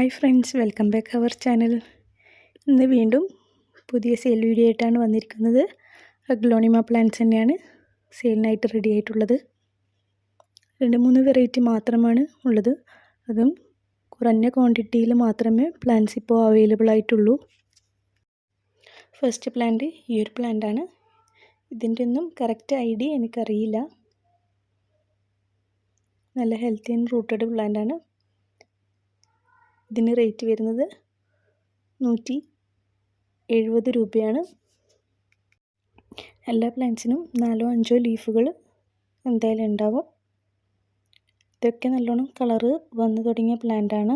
Hi friends welcome back our channel ഇന്ന് വീണ്ടും പുതിയ സെയിൽ വീഡിയോ ആയിട്ടാണ് വന്നിരിക്കുന്നത്. അഗ്ലോണിമ പ്ലാന്റ്സ് തന്നെയാണ് സെയിലിനായിട്ട് റെഡി ആയിട്ടുള്ളത്. രണ്ട് മൂന്ന് വെറൈറ്റി മാത്രമാണ് ഉള്ളത്. അതും കുറഞ്ഞ ക്വാണ്ടിറ്റിയിൽ മാത്രമേ പ്ലാന്റ്സ് ഇപ്പോൾ അവൈലബിൾ ആയിട്ടുള്ളൂ. ഫസ്റ്റ് പ്ലാന്റ് ഈ ഒരു പ്ലാന്റാണ് ഇതിന്റെ ഒന്നും കറക്റ്റ് ഐഡിയ എനിക്കറിയില്ല. നല്ല ഹെൽത്തി ആൻഡ് റൂട്ടഡ് പ്ലാന്റാണ് ഇതിന് റേറ്റ് വരുന്നത് നൂറ്റി എഴുപത് രൂപയാണ്. എല്ലാ പ്ലാന്റ്സിനും നാലോ അഞ്ചോ ലീഫുകൾ എന്തായാലും ഉണ്ടാവും. ഇതൊക്കെ നല്ലോണം കളറ് വന്നു തുടങ്ങിയ പ്ലാന്റാണ്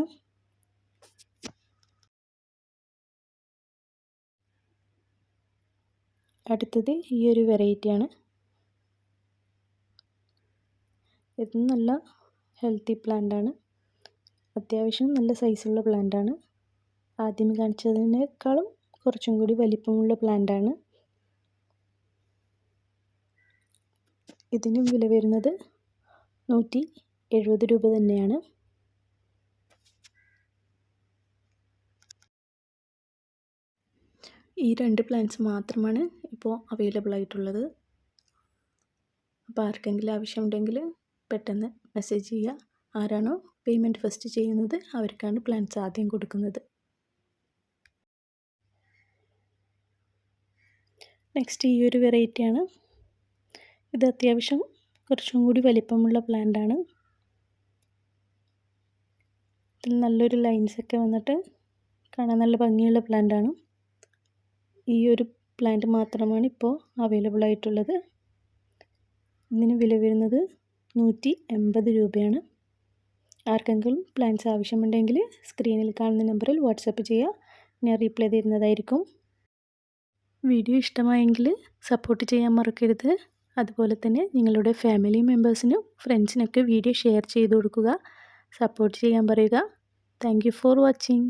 അടുത്തത് ഈ ഒരു വെറൈറ്റിയാണ് ഇത് നല്ല ഹെൽത്തി പ്ലാന്റാണ് അത്യാവശ്യം നല്ല സൈസുള്ള പ്ലാന്റാണ് ആദ്യം കാണിച്ചതിനേക്കാളും കുറച്ചും കൂടി വലിപ്പമുള്ള പ്ലാന്റാണ് ഇതിനും വില വരുന്നത് നൂറ്റി എഴുപത് രൂപ തന്നെയാണ്. ഈ രണ്ട് പ്ലാന്റ്സ് മാത്രമാണ് ഇപ്പോൾ അവൈലബിൾ ആയിട്ടുള്ളത്. അപ്പോൾ ആർക്കെങ്കിലും ആവശ്യമുണ്ടെങ്കിൽ പെട്ടെന്ന് മെസ്സേജ് ചെയ്യുക. ആരാണോ പേയ്മെന്റ് ഫസ്റ്റ് ചെയ്യുന്നത് അവർക്കാണ് പ്ലാൻസ് ആദ്യം കൊടുക്കുന്നത്. നെക്സ്റ്റ് ഈ ഒരു വെറൈറ്റിയാണ് ഇത് അത്യാവശ്യം കുറച്ചും കൂടി വലിപ്പമുള്ള പ്ലാന്റാണ് ഇതിൽ നല്ലൊരു ലൈൻസൊക്കെ വന്നിട്ട് കാണാൻ നല്ല ഭംഗിയുള്ള പ്ലാന്റാണ് ഈ ഒരു പ്ലാന്റ് മാത്രമാണ് ഇപ്പോൾ അവൈലബിൾ ആയിട്ടുള്ളത്. ഇതിന് വില വരുന്നത് നൂറ്റി എൺപത് രൂപയാണ്. ആർക്കെങ്കിലും പ്ലാൻസ് ആവശ്യമുണ്ടെങ്കിൽ സ്ക്രീനിൽ കാണുന്ന നമ്പറിൽ വാട്സപ്പ് ചെയ്യുക. ഞാൻ റീപ്ലൈ തരുന്നതായിരിക്കും. വീഡിയോ ഇഷ്ടമായെങ്കിൽ സപ്പോർട്ട് ചെയ്യാൻ മറക്കരുത്. അതുപോലെ തന്നെ നിങ്ങളുടെ ഫാമിലി മെമ്പേഴ്സിനും ഫ്രണ്ട്സിനൊക്കെ വീഡിയോ ഷെയർ ചെയ്ത് കൊടുക്കുക. സപ്പോർട്ട് ചെയ്യാൻ പറയുക. Thank for watching